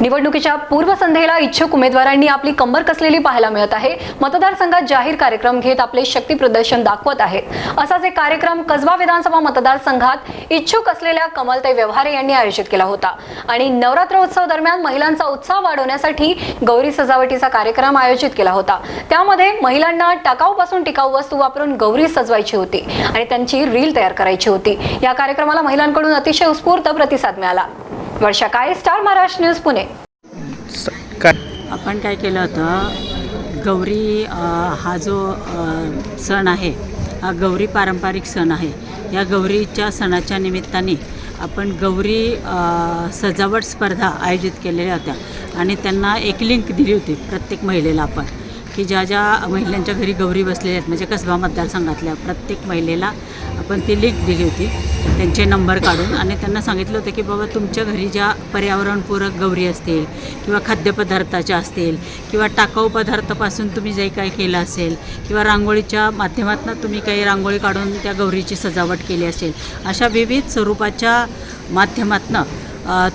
निवडणुकीच्या पूर्वसंध्येला इच्छुक उमेदवारांनी आपली कंबर कसलेली पाहायला मिळत आहे? मतदारसंघात जाहीर कार्यक्रम घेत आपले शक्ती प्रदर्शन दाखवत आहेत. असाच एक कार्यक्रम कसबा विधानसभा मतदारसंघात इच्छुक असलेल्या कमलताई व्यवहारे यांनी आयोजित केला होता. आणि नवरात्र उत्सव दरम्यान महिलांचा उत्साह वाढवण्यासाठी गौरी सजावटीचा कार्यक्रम आयोजित केला होता. त्यामध्ये महिलांना टाकाऊपासून टिकाऊ वस्तू वापरून गौरी सजवायची होती आणि त्यांची रील तयार करायची होती. या कार्यक्रमाला महिलांकडून अतिशय उत्स्फूर्त प्रतिसाद मिळाला. Varsha Kale Star Maharashtra News Pune. आपण काय केलं होतं गौरी हा जो सण आहे हा गौरी पारंपरिक सण आहे या गौरीच्या सणाच्या निमित्ताने आपण गौरी सजावट स्पर्धा आयोजित केलेल्या होत्या आणि त्यांना एक लिंक दिली होती प्रत्येक महिलेला आपण. की ज्या ज्या महिलांच्या घरी गौरी बसलेल्या आहेत म्हणजे कसबा मतदारसंघातल्या प्रत्येक महिलेला आपण ती लिंक दिली होती. त्यांचे नंबर काढून आणि त्यांना सांगितलं होतं की बाबा तुमच्या घरी ज्या पर्यावरणपूरक गौरी असतील किंवा खाद्यपदार्थाच्या असतील किंवा टाकाऊ पदार्थापासून तुम्ही जे काही केलं असेल किंवा रांगोळीच्या माध्यमातून तुम्ही काही रांगोळी काढून त्या गौरीची सजावट केली असेल अशा विविध स्वरूपाच्या माध्यमातून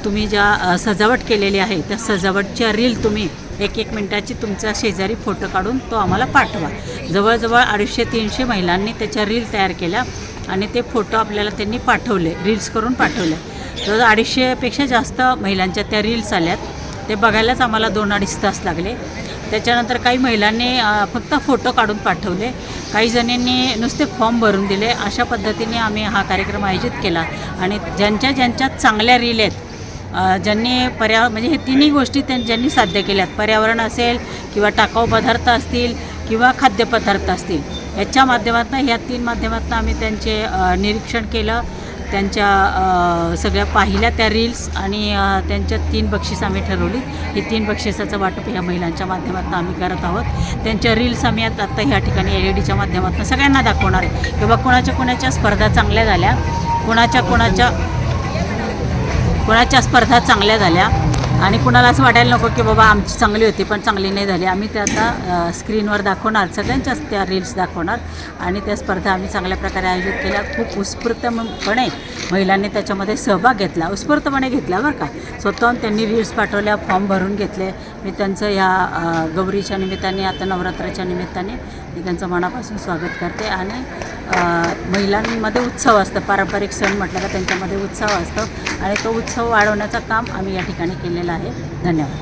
तुम्ही ज्या सजावट केलेली आहे त्या सजावटच्या रील तुम्ही एक एक मिनटाची तुमचा शेजारी फोटो काढून तो आम्हाला पाठवा. जवळजवळ अडीचशे तीनशे महिलांनी त्याच्या रील तयार केल्या आणि ते फोटो आपल्याला त्यांनी पाठवले रील्स करून पाठवले. जवळ अडीचशेपेक्षा जास्त महिलांच्या त्या रील्स आल्यात. ते बघायलाच आम्हाला दोन अडीच तास लागले. त्याच्यानंतर काही महिलांनी फक्त फोटो काढून पाठवले. काही जणींनी नुसते फॉर्म भरून दिले. अशा पद्धतीने आम्ही हा कार्यक्रम आयोजित केला. आणि ज्यांच्या ज्यांच्या चांगल्या रील आहेत ज्यांनी पर्या म्हणजे हे तिन्ही गोष्टी त्यां ज्यांनी साध्य केल्यात. पर्यावरण असेल किंवा टाकाऊ पदार्थ असतील किंवा खाद्यपदार्थ असतील. याच्या माध्यमातून या तीन माध्यमातून आम्ही त्यांचे निरीक्षण केलं. त्यांच्या सगळ्या पाहिल्या त्या रील्स आणि त्यांच्या तीन बक्षीस आम्ही ठरवली. ही तीन बक्षिसाचं वाटप ह्या महिलांच्या माध्यमातून आम्ही करत आहोत. त्यांच्या रील्स आम्ही आत- आत्ता ह्या ठिकाणी एल ई डीच्या माध्यमातून सगळ्यांना दाखवणार आहे. किंवा कोणाच्या कोणाच्या स्पर्धा चांगल्या झाल्या कोणाच्या कोणाच्या कुणाच्या स्पर्धा चांगल्या झाल्या आणि कुणाला असं वाटायला नको की बाबा आमची चांगली होती पण चांगली नाही झाली. आम्ही ते आता स्क्रीनवर दाखवणार सगळ्यांच्याच त्या रील्स दाखवणार आणि त्या स्पर्धा आम्ही चांगल्या प्रकारे आयोजित केल्या. खूप उत्स्फूर्तपणे महिलांनी त्याच्यामध्ये सहभाग घेतला उत्स्फूर्तपणे घेतला बरं का. स्वतःहून त्यांनी रील्स पाठवल्या फॉर्म भरून घेतले. मी त्यांचं ह्या गौरीच्या निमित्ताने आता नवरात्राच्या निमित्ताने मी त्यांचं मनापासून स्वागत करते आणि महिलांमध्ये उत्सव असतं. पारंपरिक सण म्हटलं का त्यांच्यामध्ये उत्सव असतो आणि तो उत्सव वाढवण्याचं काम आम्ही या ठिकाणी केलेलं आहे. धन्यवाद.